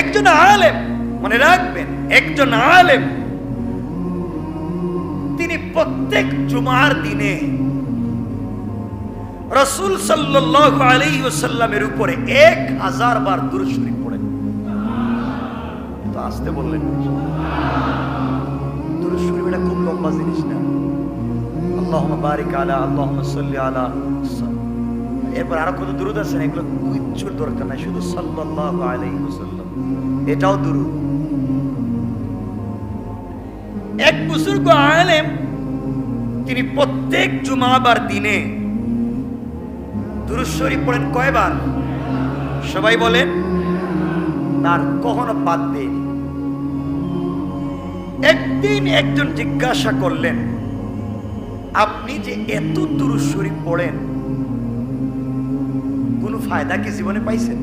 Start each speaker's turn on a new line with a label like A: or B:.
A: একজন আলেম, মনে রাখবেন, একজন আলেম। তিনি প্রত্যেক জুমার দিনে রসুল সাল্লাল্লাহু আলাইহি ওয়াসাল্লামের উপরে এক হাজার বার দুরূদ শরীফ পড়েন। তো আসতে বললেন দুরূদ শরীফ এটা খুব লম্বা জিনিস না। আল্লাহুম্মা বারিক আলা, আল্লাহুম্মা সাল্লি আলা এরপর আরও কত দুরুদ আছে না, এগুলো কিচ্ছুর দরকার নাই, শুধু সাল্লাল্লাহু আলাইহি ওয়াসাল্লাম। এটাও দুরুদ। এক বুজুর্গ আলেম, তিনি প্রত্যেক জুমাবার দিনে দুরুদ শরীফ পড়েন কয়বার? সবাই বলেন, তার কখনো বাদ দেয়নি। একদিন একজন জিজ্ঞাসা করলেন, আপনি যে এত দুরুদ শরীফ পড়েন ফায়দা কি জীবনে পাইছেন?